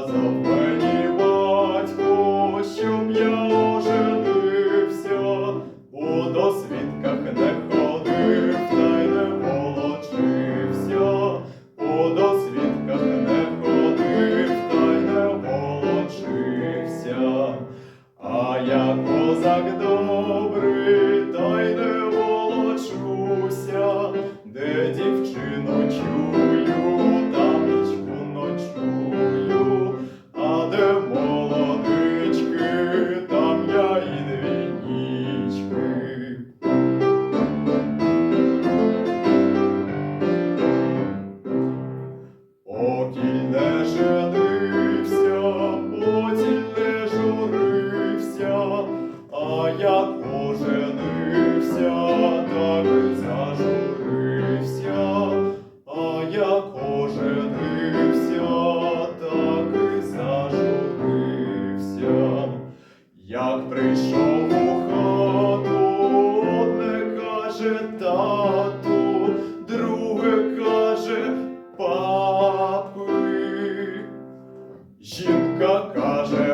Сказав мені батько, щоб я оженився, досвідках не ходив, та й не волочився, по досвідках не ходив, та не волочився, а я козак добрий, та й не волочуся, де дівчину чую. нами зажурився, а як оженився, так і зажурився, як прийшов у хату, одне каже тату, друге каже папи, жінка каже.